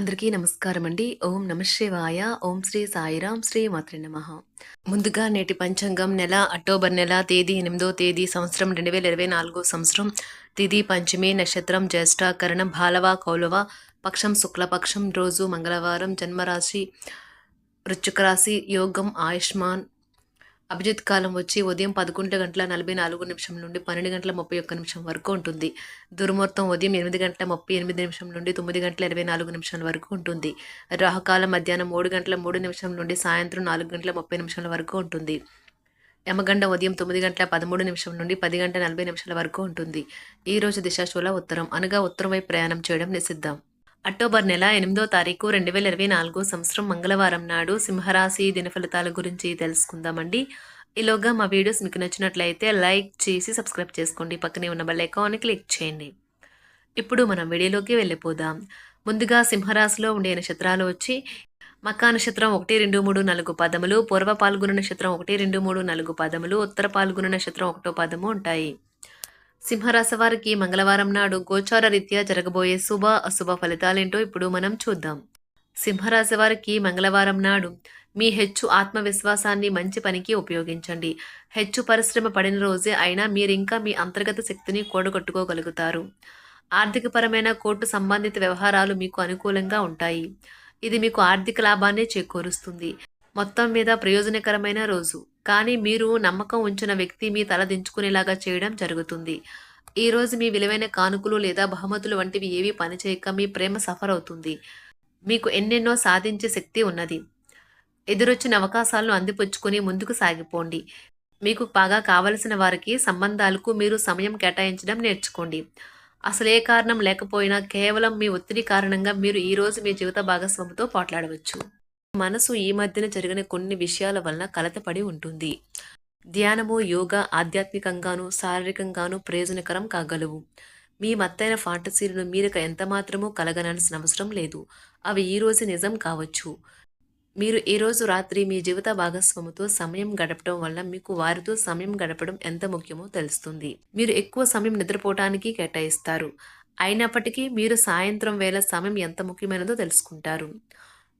అందరికీ నమస్కారం అండి. ఓం నమ శివాయ. ఓం శ్రీ సాయిరాం శ్రీ మాత్రి నమ. ముందుగా నేటి పంచాంగం నెల అక్టోబర్ నెల తేదీ ఎనిమిదో తేదీ సంవత్సరం రెండు వేల ఇరవై నాలుగో సంవత్సరం. తిథి పంచమి నక్షత్రం జ్యేష్ఠ కరణం భాలవ కౌలవ పక్షం శుక్లపక్షం రోజు మంగళవారం జన్మరాశి వృశ్చిక రాశి యోగం ఆయుష్మాన్ అభిజిత్ కాలం వచ్చి ఉదయం పదకొండు గంటల నలభై నాలుగు నిమిషం నుండి పన్నెండు గంటల ముప్పై ఒక్క నిమిషం వరకు ఉంటుంది. దుర్ముహూర్తం ఉదయం ఎనిమిది గంటల ముప్పై ఎనిమిది నిమిషం నుండి తొమ్మిది గంటల ఇరవై నాలుగు నిమిషాల వరకు ఉంటుంది. రాహుకాలం మధ్యాహ్నం మూడు గంటల మూడు నిమిషం నుండి సాయంత్రం నాలుగు గంటల ముప్పై నిమిషాల వరకు ఉంటుంది. యమగండ ఉదయం తొమ్మిది గంటల పదమూడు నిమిషం నుండి పది గంటల నలభై నిమిషాల వరకు ఉంటుంది. ఈరోజు దిశాశూల ఉత్తరం. అనగా ఉత్తరం వైపు ప్రయాణం చేయడం నిషిద్దాం అక్టోబర్ నెల ఎనిమిదో తారీఖు రెండు వేల ఇరవై నాలుగో సంవత్సరం మంగళవారం నాడు సింహరాశి దినఫలితాల గురించి తెలుసుకుందామండి. ఈలోగా మా వీడియోస్ మీకు నచ్చినట్లయితే లైక్ చేసి సబ్స్క్రైబ్ చేసుకోండి. పక్కనే ఉన్న బెల్ ఐకాన్ని క్లిక్ చేయండి. ఇప్పుడు మనం వీడియోలోకి వెళ్ళిపోదాం. ముందుగా సింహరాశిలో ఉండే నక్షత్రాలు వచ్చి మకా నక్షత్రం ఒకటి రెండు మూడు నాలుగు పదములు పూర్వ పాల్గొన నక్షత్రం ఒకటి రెండు మూడు నాలుగు పదములు ఉత్తర పాల్గొన నక్షత్రం ఒకటో పదము ఉంటాయి. సింహరాశి వారికి మంగళవారం నాడు గోచార రీత్యా జరగబోయే శుభ అశుభ ఫలితాలేంటో ఇప్పుడు మనం చూద్దాం. సింహరాశి వారికి మంగళవారం నాడు మీ హెచ్చు ఆత్మవిశ్వాసాన్ని మంచి పనికి ఉపయోగించండి. హెచ్చు పరిశ్రమ పడిన రోజే అయినా మీరింకా మీ అంతర్గత శక్తిని కూడగట్టుకోగలుగుతారు. ఆర్థికపరమైన కోర్టు సంబంధిత వ్యవహారాలు మీకు అనుకూలంగా ఉంటాయి. ఇది మీకు ఆర్థిక లాభాన్ని చేకూరుస్తుంది. మొత్తం మీద ప్రయోజనకరమైన రోజు. కానీ మీరు నమ్మకం ఉంచిన వ్యక్తి మీ తల దించుకునేలాగా చేయడం జరుగుతుంది. ఈరోజు మీ విలువైన కానుకలు లేదా బహుమతులు వంటివి ఏవి పనిచేయక మీ ప్రేమ సఫర్ అవుతుంది మీకు ఎన్నెన్నో సాధించే శక్తి ఉన్నది. ఎదురొచ్చిన అవకాశాలను అందిపుచ్చుకొని ముందుకు సాగిపోండి. మీకు బాగా కావలసిన వారికి సంబంధాలకు మీరు సమయం కేటాయించడం నేర్చుకోండి. అసలు ఏ కారణం లేకపోయినా కేవలం మీ ఒత్తిడి కారణంగా మీరు ఈరోజు మీ జీవిత భాగస్వామితో పోట్లాడవచ్చు. మనసు ఈ మధ్యన జరిగిన కొన్ని విషయాల వలన కలతపడి ఉంటుంది. ధ్యానము యోగా ఆధ్యాత్మికంగాను శారీరకంగాను ప్రయోజనకరం కాగలవు. మీ మత్తైన ఫాంటసీలను మీరక ఎంతమాత్రమూ కలగనాల్సిన అవసరం లేదు. అవి ఈ రోజు నిజం కావచ్చు. మీరు ఈ రోజు రాత్రి మీ జీవిత భాగస్వామితో సమయం గడపడం వల్ల మీకు వారితో సమయం గడపడం ఎంత ముఖ్యమో తెలుస్తుంది. మీరు ఎక్కువ సమయం నిద్రపోవటానికి కేటాయిస్తారు. అయినప్పటికీ మీరు సాయంత్రం వేళ సమయం ఎంత ముఖ్యమైనదో తెలుసుకుంటారు.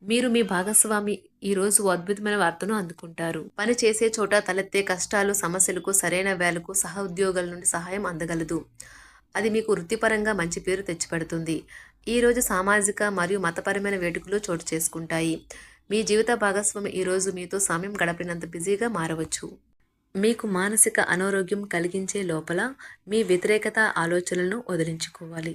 మీరు మీ భాగస్వామి ఈ రోజు అద్భుతమైన వార్తను అందుకుంటారు. పని చేసే చోట తలెత్తే కష్టాలు సమస్యలకు సరైన వేలకు సహ ఉద్యోగుల నుండి సహాయం అందగలదు. అది మీకు వృత్తిపరంగా మంచి పేరు తెచ్చిపెడుతుంది. ఈ రోజు సామాజిక మరియు మతపరమైన వేడుకలు చోటు చేసుకుంటాయి. మీ జీవిత భాగస్వామి ఈరోజు మీతో సమయం గడపినంత బిజీగా మారవచ్చు. మీకు మానసిక అనారోగ్యం కలిగించే లోపల మీ వ్యతిరేకత ఆలోచనలను వదిలించుకోవాలి.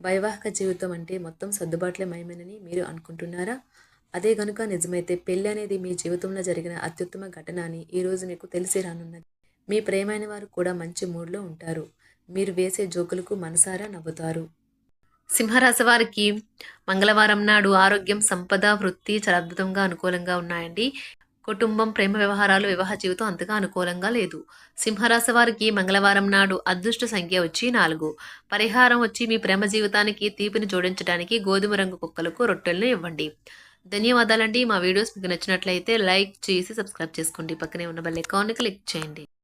వైవాహిక జీవితం అంటే మొత్తం సర్దుబాట్లే మయమేనని మీరు అనుకుంటున్నారా? అదే గనుక నిజమైతే పెళ్ళి అనేది మీ జీవితంలో జరిగిన అత్యుత్తమ ఘటన అని ఈరోజు మీకు తెలిసి రానున్నది. మీ ప్రేమైన వారు కూడా మంచి మూడ్లో ఉంటారు. మీరు వేసే జోకులకు మనసారా నవ్వుతారు. సింహరాశి వారికి మంగళవారం నాడు ఆరోగ్యం సంపద వృత్తి చాలా అద్భుతంగా అనుకూలంగా ఉన్నాయండి. కుటుంబం ప్రేమ వ్యవహారాలు వివాహ జీవితం అంతగా అనుకూలంగా లేదు. సింహరాశి వారికి మంగళవారం నాడు అదృష్ట సంఖ్య వచ్చి నాలుగు. పరిహారం వచ్చి మీ ప్రేమ జీవితానికి తీపిని జోడించడానికి గోధుమ రంగు కుక్కలకు రొట్టెలను ఇవ్వండి. ధన్యవాదాలండి. మా వీడియోస్ మీకు నచ్చినట్లయితే లైక్ చేసి సబ్స్క్రైబ్ చేసుకోండి. పక్కనే ఉన్న బెల్ అకౌంట్ని క్లిక్ చేయండి.